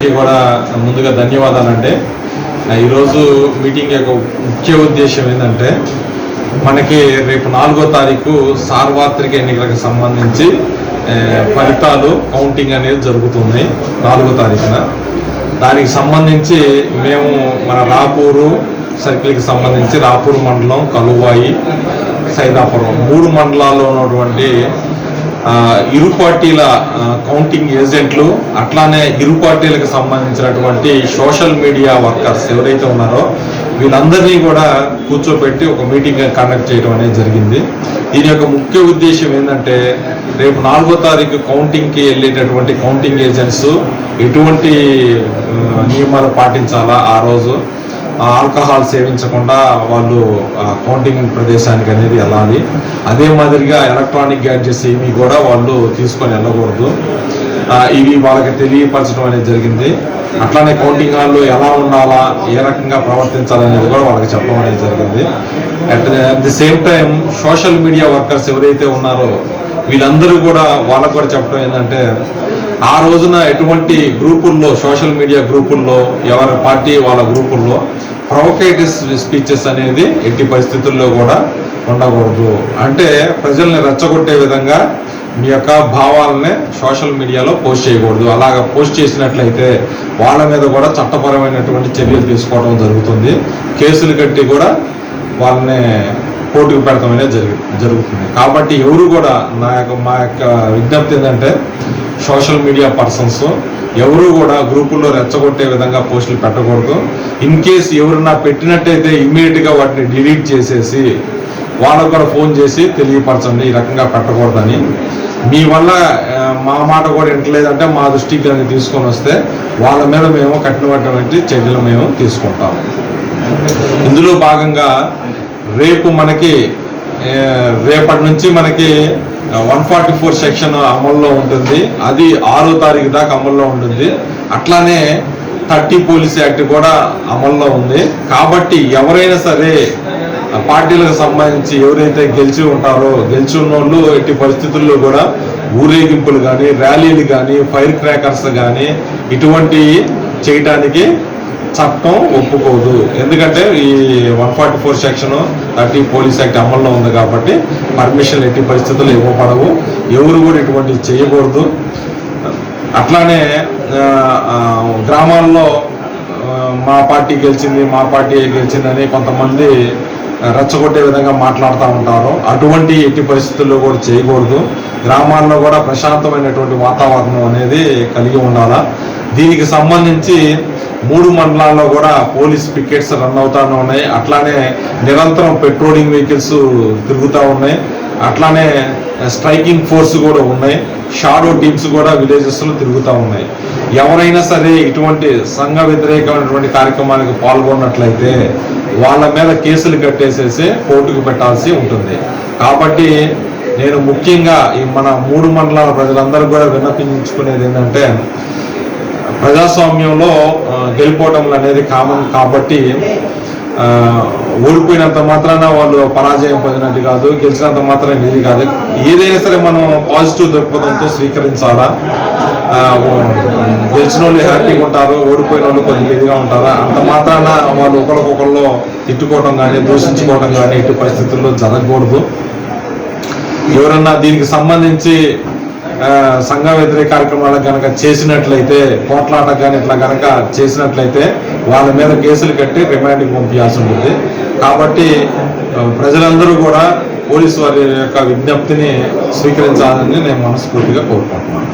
కూడా ముందుగా ధన్యవాదాలంటే ఈరోజు మీటింగ్ యొక్క ముఖ్య ఉద్దేశం ఏంటంటే మనకి రేపు నాలుగో తారీఖు సార్వత్రిక ఎన్నికలకు సంబంధించి ఫలితాలు కౌంటింగ్ అనేది జరుగుతుంది నాలుగో తారీఖున. దానికి సంబంధించి మేము మన రాపూరు సర్కిల్కి సంబంధించి రాపూర్ మండలం కలువాయి సైదాపురం. మూడు మండలాల్లో ఉన్నటువంటి ఇరు పార్టీల కౌంటింగ్ ఏజెంట్లు అట్లానే ఇరు పార్టీలకు సంబంధించినటువంటి సోషల్ మీడియా వర్కర్స్ ఎవరైతే ఉన్నారో వీళ్ళందరినీ కూడా కూర్చోబెట్టి ఒక మీటింగ్ కండక్ట్ చేయడం అనేది జరిగింది. దీని యొక్క ముఖ్య ఉద్దేశం ఏంటంటే రేపు నాలుగో తారీఖు కౌంటింగ్కి వెళ్ళేటటువంటి కౌంటింగ్ ఏజెంట్స్ ఎటువంటి నియమాలు పాటించాలా ఆ రోజు? ఆల్కహాల్ సేవించకుండా వాళ్ళు కౌంటింగ్ ప్రదేశానికి అనేది వెళ్ళాలి. అదే మాదిరిగా ఎలక్ట్రానిక్ గ్యాడ్జెట్స్ ఏమి కూడా వాళ్ళు తీసుకొని వెళ్ళకూడదు. ఇవి వాళ్ళకి తెలియపరచడం అనేది జరిగింది. అట్లానే కౌంటింగ్ హాల్లో ఎలా ఉండాలా ఏ రకంగా ప్రవర్తించాలనేది కూడా వాళ్ళకి చెప్పడం అనేది జరిగింది. At at the same time social media workers ఎవరైతే ఉన్నారో వీళ్ళందరూ కూడా వాళ్ళకు కూడా చెప్పడం ఏంటంటే ఆ రోజున ఎటువంటి గ్రూపుల్లో సోషల్ మీడియా గ్రూపుల్లో ఎవరి పార్టీ వాళ్ళ గ్రూపుల్లో ప్రొవకేటివ్ స్పీచెస్ అనేది ఎట్టి పరిస్థితుల్లో కూడా ఉండకూడదు. అంటే ప్రజల్ని రెచ్చగొట్టే విధంగా మీ యొక్క భావాలనే సోషల్ మీడియాలో పోస్ట్ చేయకూడదు. అలాగ పోస్ట్ చేసినట్లయితే వాళ్ళ మీద కూడా చట్టపరమైనటువంటి చర్యలు తీసుకోవడం జరుగుతుంది. కేసులు కట్టి కూడా వాళ్ళని కోర్టుకు పెడతామనే జరుగు జరుగుతుంది. కాబట్టి ఎవరు కూడా నా యొక్క మా యొక్క విజ్ఞప్తి ఏంటంటే సోషల్ మీడియా పర్సన్స్ ఎవరు కూడా గ్రూపుల్లో రెచ్చగొట్టే విధంగా పోస్టులు పెట్టకూడదు. ఇన్ కేస్ ఎవరన్నా పెట్టినట్టయితే ఇమ్మీడియట్గా వాటిని డిలీట్ చేసేసి వాళ్ళకు కూడా ఫోన్ చేసి తెలియపరచండి ఈ రకంగా పెట్టకూడదని. మీ వల్ల మా మాట కూడా వింటలేదంటే మా దృష్టికి దాన్ని తీసుకొని వస్తే వాళ్ళ మీద మేము కఠినమైనటువంటి చర్యలు మేము తీసుకుంటాం. ఇందులో భాగంగా రేపు మనకి రేపటి నుంచి మనకి వన్ ఫార్టీ ఫోర్ సెక్షన్ అమల్లో ఉంటుంది. అది ఆరో తారీఖు దాకా అమల్లో ఉంటుంది. అట్లానే థర్టీ పోలీస్ యాక్ట్ కూడా అమల్లో ఉంది. కాబట్టి ఎవరైనా సరే పార్టీలకు సంబంధించి ఎవరైతే గెలిచి ఉంటారో గెలిచి ఉన్నోళ్ళు ఎట్టి పరిస్థితుల్లో కూడా ఊరేగింపులు కానీ ర్యాలీలు కానీ ఫైర్ క్రాకర్స్ కానీ ఇటువంటి చేయటానికి చట్టం ఒప్పుకోదు. ఎందుకంటే ఈ one forty four section thirty police act అమల్లో ఉంది కాబట్టి పర్మిషన్ ఎట్టి పరిస్థితుల్లో ఇవ్వబడవు. ఎవరు కూడా ఇటువంటి చేయకూడదు. అట్లానే గ్రామాల్లో మా పార్టీ గెలిచింది మా పార్టీ గెలిచిందని కొంతమంది రెచ్చగొట్టే విధంగా మాట్లాడుతూ ఉంటారు. అటువంటి ఎట్టి పరిస్థితుల్లో కూడా చేయకూడదు. గ్రామాల్లో కూడా ప్రశాంతమైనటువంటి వాతావరణం అనేది కలిగి ఉండాలా? దీనికి సంబంధించి మూడు మండలాల్లో కూడా పోలీస్ పికెట్స్ రన్ అవుతానే ఉన్నాయి. అట్లానే నిరంతరం పెట్రోలింగ్ వెహికల్స్ తిరుగుతూ ఉన్నాయి. అట్లానే స్ట్రైకింగ్ ఫోర్స్ కూడా ఉన్నాయి. షాడో టీమ్స్ కూడా విలేజెస్లో తిరుగుతూ ఉన్నాయి. ఎవరైనా సరే ఇటువంటి సంఘ వ్యతిరేకమైనటువంటి కార్యక్రమానికి పాల్గొన్నట్లయితే వాళ్ళ మీద కేసులు కట్టేసేసి కోర్టుకు పెట్టాల్సి ఉంటుంది. కాబట్టి నేను ముఖ్యంగా ఈ మన మూడు మండలాల ప్రజలందరూ కూడా విన్నపించుకునేది ఏంటంటే ప్రజాస్వామ్యంలో గెలిపోవటం అనేది కామన్ కాబట్టి ఓడిపోయినంత మాత్రాన వాళ్ళు పరాజయం పొందినట్టు కాదు గెలిచినంత మాత్రం ఇది కాదు. ఏదైనా సరే మనం పాజిటివ్ దృక్పథంతో స్వీకరించాలా? గెలిచిన వాళ్ళు హ్యాపీగా ఉంటారు ఓడిపోయిన వాళ్ళు కొద్దిగా ఇదిగా ఉంటారా? అంత మాత్రాన వాళ్ళు ఒకరికొకళ్ళు తిట్టుకోవడం కానీ దూషించుకోవడం కానీ ఇటు పరిస్థితుల్లో జరగకూడదు. ఎవరన్నా దీనికి సంబంధించి సంఘ వ్యతిరేక కార్యక్రమాలకు కనుక చేసినట్లయితే పోట్లాట కానీ ఇట్లా కనుక చేసినట్లయితే వాళ్ళ మీద కేసులు కట్టి రిమాండ్కి పంపించాల్సి ఉంటుంది. కాబట్టి ప్రజలందరూ కూడా పోలీసు వారి యొక్క విజ్ఞప్తిని స్వీకరించాలని నేను మనస్ఫూర్తిగా కోరుకుంటున్నాను.